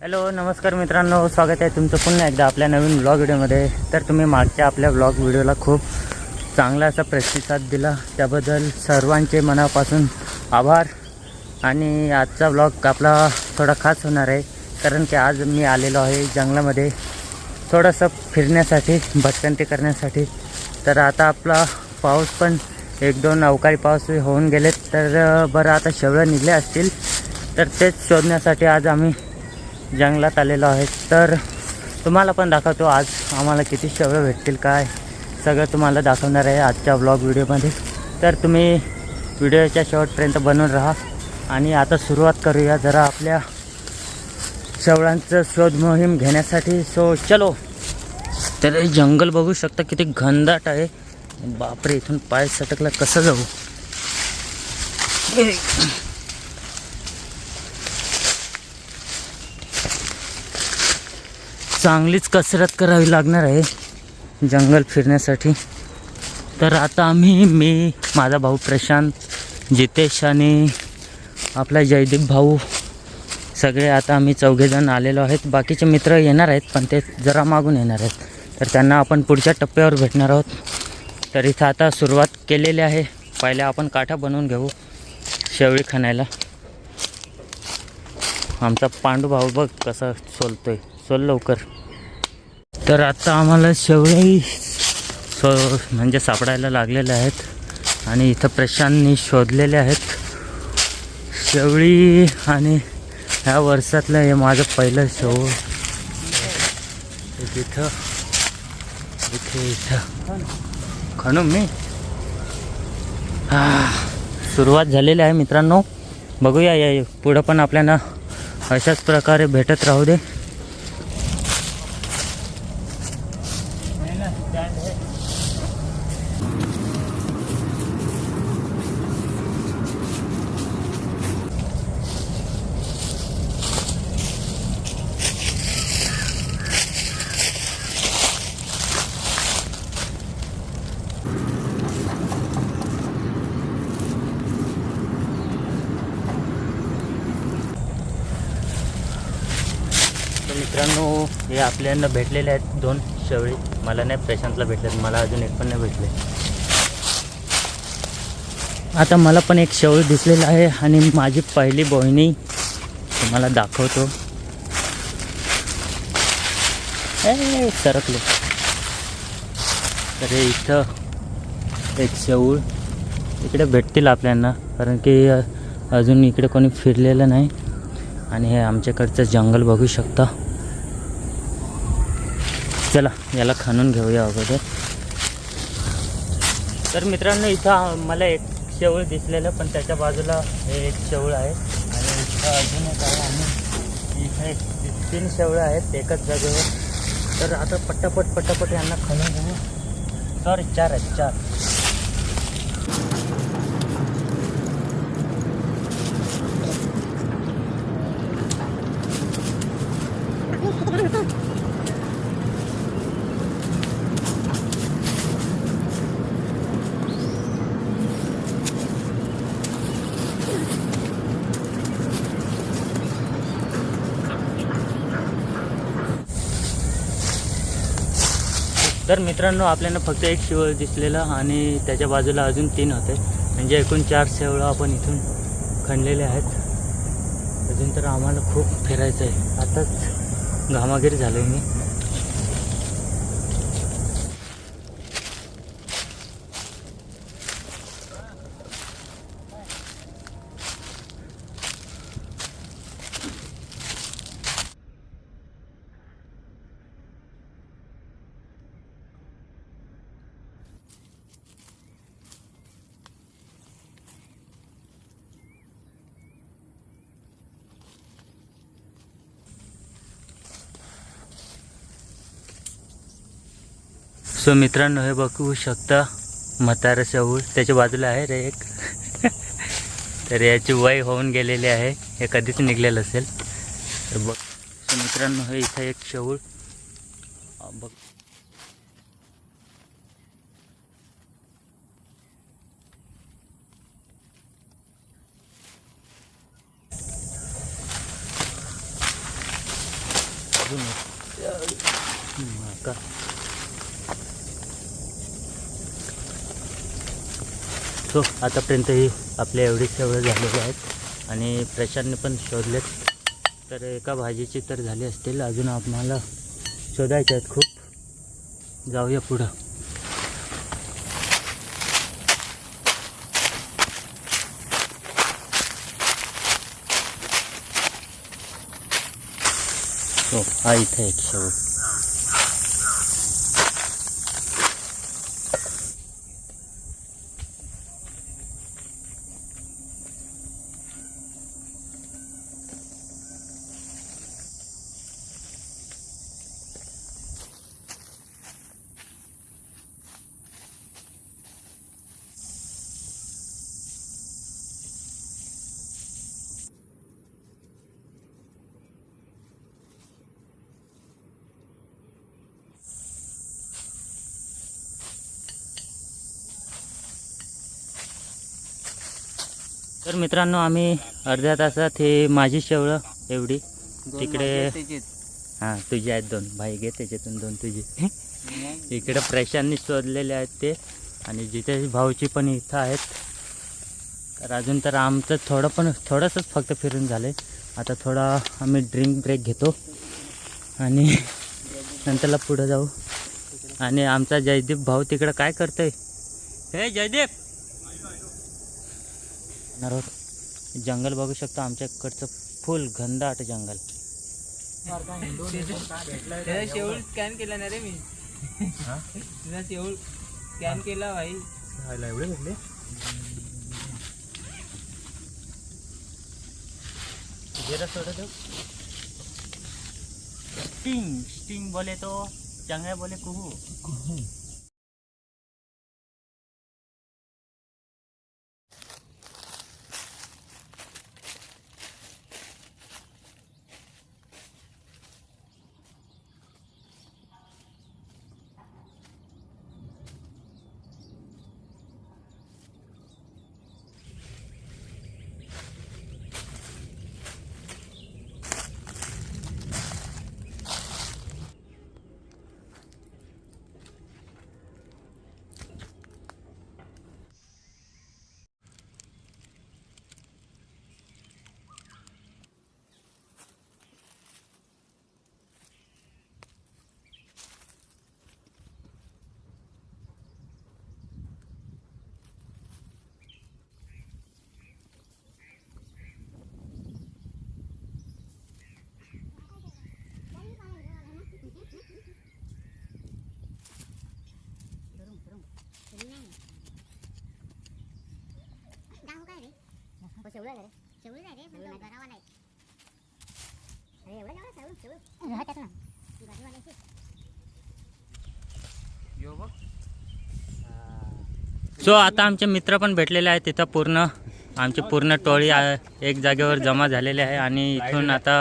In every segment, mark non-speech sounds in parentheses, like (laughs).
Hello नमस्कार मित्रांनो स्वागत आहे तुमचं पुन्हा एकदा आपल्या नवीन ब्लॉग व्हिडिओमध्ये. तर तुम्ही मागच्या आपल्या ब्लॉग व्हिडिओला खूप चांगला असा प्रतिसाद दिला. त्याबद्दल सर्वांचे मनापासून आभार. आणि आजचा ब्लॉग आपला थोडा खास होणार आहे कारण की आज मी आलेलो आहे जंगलामध्ये थोडंसं फिरण्यासाठी भटकंती करण्यासाठी. तर आता आपला पाऊस पण एक दोन अवकाळी पाऊस होऊन गेलेत. तर बरं आता शेवळं निघले असतील. तर तेच शोधण्यासाठी आज आम्ही जंगलात आलेलो आहे तर तुम्हाला पण दाखवतो आज आम्हाला किती शेवळं भेटतील काय. सगळं तुम्हाला दाखवणार आहे आजच्या ब्लॉग व्हिडिओमध्ये. तर तुम्ही व्हिडिओच्या शेवटपर्यंत बनवून राहा. आणि आता सुरुवात करूया जरा आपल्या शेवळांचं शोध मोहीम घेण्यासाठी. सो चलो. तर हे जंगल बघू शकता किती घनदाट आहे. बापरे इथून पाय सटकला. कसं जाऊ? चांगलीच कसरत करावी लागणार आहे जंगल फिरण्यासाठी. तर आता आम्ही मी माझा भाऊ प्रशांत जितेश आणि आपला जयदीप भाऊ सगळे आता आम्ही चौघेजण आलेलो आहेत. बाकीचे मित्र येणार आहेत पण ते जरा मागून येणार आहेत. तर त्यांना आपण पुढच्या टप्प्यावर भेटणार आहोत. तर इथं आता सुरुवात केलेली आहे. पहिले आपण काठा बनवून घेऊ शेवळी खाण्याला. आमचा पांडू भाऊ बघ कसा सोलतोय. चल लवकर. तर आता आम्हाला शेवळी सो म्हणजे सापडायला लागलेल्या आहेत आणि इथं प्रशांतनी शोधलेले आहेत. शेवळी आणि ह्या वर्षातलं हे माझं पहिलं शेवळ तिथं इथं इथे इथं. खणू मी. सुरुवात झालेली आहे मित्रांनो. बघूया या पुढं पण आपल्याला अशाच प्रकारे भेटत राहू दे तर मित्रांनो हे आपल्याला भेटलेले आहेत दोन शेवळी. मला नाही प्रशांतला भेटलेत. मला अजून एक पण नाही भेटले. आता मला पण एक शेवळी दिसलेला आहे आणि माझी पहिली बहिणी तुम्हाला दाखवतो. ए सरकले. तर इथं एक शेऊळ इकडे भेटतील आपल्यांना कारण की अजून इकडे कोणी फिरलेलं नाही. आणि हे आमच्याकडचं जंगल बघू शकता. चला याला खाणून घेऊया अगोदर. तर मित्रांनो इथं मला एक शेवळ दिसलेलं पण त्याच्या बाजूला हे एक शेवळ आहे. आणि इथं अजून एक आहे आणि इथे तीन शेवळं आहेत एकाच जागेवर. तर आता पट्टापट पट्टापट यांना खाणून घेऊ. सॉरी चार आहेत चार. (laughs) तर मित्रांनो आपल्याला फक्त एक शेवळ दिसलेलं आणि त्याच्या बाजूला अजून तीन होते. म्हणजे एकूण चार शेवळं आपण इथून खणलेले आहेत. अजून तर आम्हाला खूप फिरायचं आहे आताच घामागिरी झालो आहे मी. सो मित्रांनो हे बघू शकता म्हातारा शेऊळ त्याच्या बाजूला आहे रे एक. (laughs) तर याची वय होऊन गेलेली आहे. हे कधीच निघलेलं असेल. तर बघ. सो मित्रांनो हे इथं एक शेऊळ बघ. का? सो आतापर्यंत ही आपल्या एवढी शेवळं झालेली आहेत आणि प्रशांतने पण शोधलेत. तर एका भाजीची तर झाली असतील अजून आम्हाला शोधायचे आहेत खूप. जाऊया पुढं. हो हा इथे एक शेवट. तर मित्रांनो आम्ही अर्ध्या तासात हे माझी शेवळं एवढी. तिकडे हां तुझी आहेत दोन. भाई घे त्याच्यातून दोन तुझी. इकडे प्रशांतनी शोधलेले आहेत ते. आणि जिथे भाऊची पण इथं आहेत. तर अजून तर आमचं थोडं पण थोडंसंच फक्त फिरून झालं आहे आता थोडा आम्ही ड्रिंक ब्रेक घेतो. आणि नंतरला पुढं जाऊ. आणि आमचा जयदीप भाऊ तिकडं काय करतोय? हे जयदीप! येणार आहोत. जंगल बघू शकतो आमच्या इकडचं फुल घनदाट जंगल. शेवळ स्कॅन केला ना रे मी. तुझा शेवळ स्कॅन केला भाई. एवढे भेटले? स्टिंग स्टिंग बोले तो. चंगे बोले कुहू गाव काय रे शेवलं रे. शेवलं आहे रे पण तो घरावाला आहे अरे एवढं जेवढं शेवळ शेवळ राहतात ना. घरवाल्याची यो बघ. सो आता आमचे मित्र पण भेटलेले आहेत तिथं पूर्ण. आमची पूर्ण टोळी एक जागेवर जमा झालेली आहे आणि इथून आता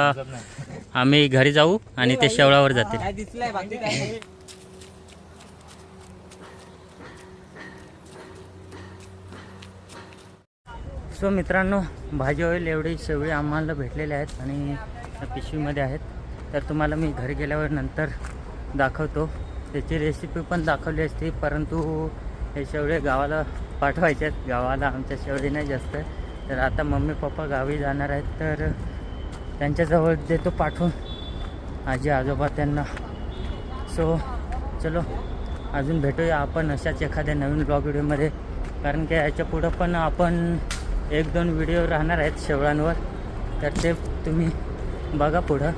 आम्ही घरी जाऊ आणि ते शेवळावर जातील काय दिसलंय बाकी काय नाही. सो मित्रांनो भाजी ऑइल एवढी सगळी आम्हाला भेटलेले आहेत आणि पिशवीमध्ये आहेत. तर तुम्हाला मी घरी गेल्यावर नंतर दाखवतो. त्याची रेसिपी पण दाखवली असती परंतु हे शेवळे गावाला पाठवायचे आहेत. गावाला आमच्या शेवळी नाही जास्त. तर आता मम्मी पप्पा गावी जाणार आहेत तर त्यांच्याजवळ देतो पाठवून. आजी आजोबा त्यांना. सो चलो अजून भेटूया आपण अशाच एखाद्या नवीन ब्लॉग व्हिडिओमध्ये कारण की याच्या पुढं पण आपण एक दोन व्हिडिओ राहणार आहेत शेवळांवर. तर ते तुम्ही बघा पुढं.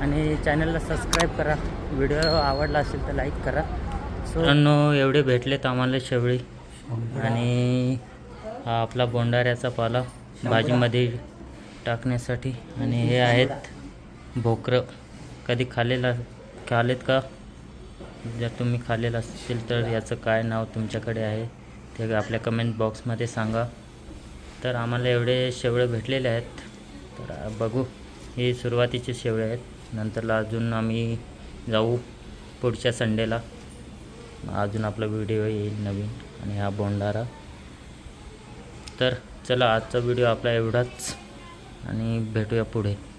आणि चॅनलला सबस्क्राईब करा. व्हिडिओ आवडला असेल तर लाईक करा. सो एवढे भेटलेत आम्हाला शेवळी. आणि हा आपला बोंडाऱ्याचा पाला भाजीमध्ये टाकण्यासाठी. आणि हे आहेत भोकरं. कधी खाल्लेला खाल्लेत का? जर तुम्ही खाल्लेलं असेल तर याचं काय नाव तुमच्याकडे आहे ते आपल्या कमेंट बॉक्समध्ये सांगा. तर आम्हाला एवढे शेवळे भेटलेले आहेत. तर बघू. हे सुरुवातीचे शेवळे आहेत. नंतरला अजून आम्ही जाऊ पुढच्या संडेला. अजून आपला व्हिडिओ येईल नवीन आणि हा बोंडारा तर चला आजचा व्हिडिओ आपला एवढाच आणि भेटूया पुढे.